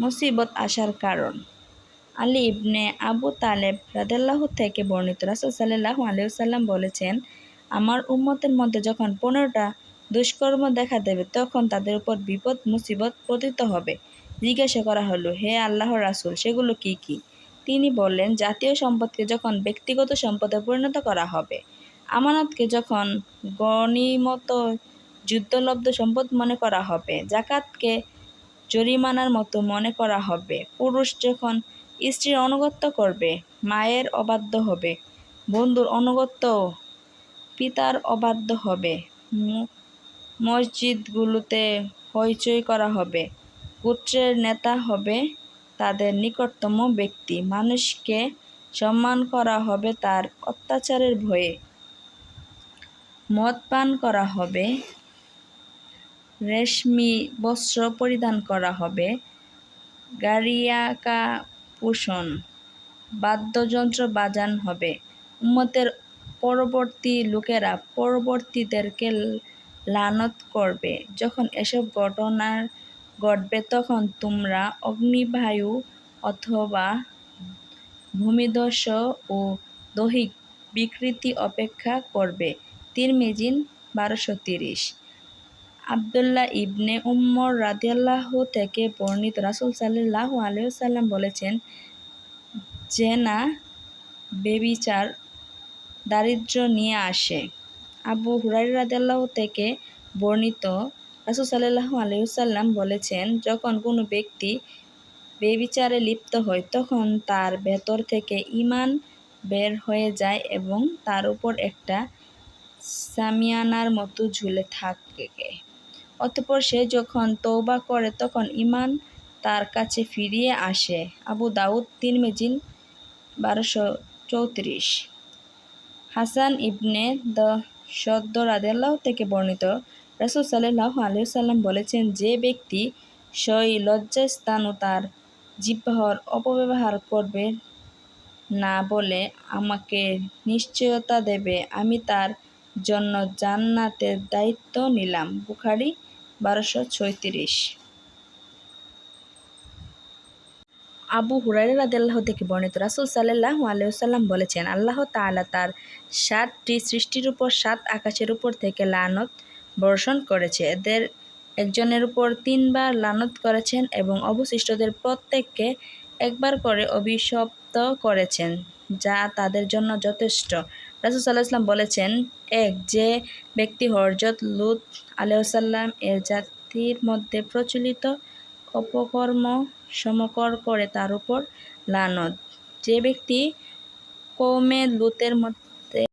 মুসিবত আসার কারণ। আলী ইবনে আবু তালেব রাদেল্লাহ থেকে বর্ণিত রাসুল সাল্লাহ আলিয়াল্লাম বলেছেন, আমার উম্মতের মধ্যে যখন পনেরোটা দুষ্কর্ম দেখা দেবে, তখন তাদের উপর বিপদ, মুসিবত পতিত হবে। জিজ্ঞাসা করা হলো, হে আল্লাহর রাসুল, সেগুলো কি কি? তিনি বললেন, জাতীয় সম্পদকে যখন ব্যক্তিগত সম্পদে পরিণত করা হবে, আমানতকে যখন গণিমত, যুদ্ধলব্ধ সম্পদ মনে করা হবে, জাকাতকে জরিমানার মতো মনে করা হবে। পুরুষ যখন স্ত্রীর অনুগত্য করবে, মায়ের অবাধ্য হবে। বন্ধুর অনুগত্য পিতার অবাধ্য হবে। মসজিদগুলোতে হইচই করা হবে। গোত্রের নেতা হবে তাদের নিকটতম ব্যক্তি। মানুষকে সম্মান করা হবে তার অত্যাচারের ভয়ে। মদ পান করা হবে রেশমি বস্ত্র পরিধান করা হবে। গাড়িয়াকা পোষণ বাদ্যযন্ত্র বাজান হবে। উম্মতের পরবর্তী লোকেরা পরবর্তীদেরকে লানত করবে। যখন এসব ঘটনার ঘটবে, তখন তোমরা অগ্নিবায়ু অথবা ভূমিধস ও দৈহিক বিকৃতি অপেক্ষা করবে। তিরমিজিন বারোশো তিরিশ। আবদুল্লাহ ইবনে উম্মর রাদিয়াল্লাহ থেকে বর্ণিত রাসুল সাল্লাহ আলিয়াল্লাম বলেছেন, জেনা বেবিচার দারিদ্র নিয়ে আসে। আবু হুরাই রাদিয়াল্লাহ থেকে বর্ণিত রাসুল সাল্লাহ আলিয়াল্লাম বলেছেন, যখন কোনো ব্যক্তি বেবিচারে লিপ্ত হয়, তখন তার ভেতর থেকে ইমান বের হয়ে যায় এবং তার উপর একটা সামিয়ানার মতো ঝুলে থাকে। অতপর সে যখন তৌবা করে তখন ইমান তার কাছে ফিরিয়ে আসে। আবু দাউদ তিন মেজিন বারোশো চৌত্রিশ। হাসান ইবনে দ সদ্দ রাদেল্লাহ থেকে বর্ণিত। রাসুল সাল্লাহ আলিয়াল্লাম বলেছেন, যে ব্যক্তি সই লজ্জাস্থান ও তার জিব্বাহর অপব্যবহার করবে না বলে আমাকে নিশ্চয়তা দেবে, আমি তার জন্য জান্নাতের দায়িত্ব নিলাম। বুখারি বারোশো ছয়ত্রিশ। আবু হুরাইরা রাদিয়াল্লাহু থেকে বর্ণিত রাসূল সাল্লাল্লাহু আলাইহি বলেছেন, আল্লাহ তাআলা তার সাতটি সৃষ্টির উপর সাত আকাশের উপর থেকে লানত বর্ষণ করেছে। এদের একজনের উপর তিনবার লানত করেছেন এবং অবশিষ্টদের প্রত্যেককে একবার করে অভিশপ্ত করেছেন, যা তাদের জন্য যথেষ্ট। রাসুল সাল্লাহ ইসলাম বলেছেন, এক যে ব্যক্তি হরজত লুত আলহসাল্লাম এর জাতির মধ্যে প্রচলিত অপকর্ম সমকর করে তার উপর লানত। যে ব্যক্তি কৌমে লুতের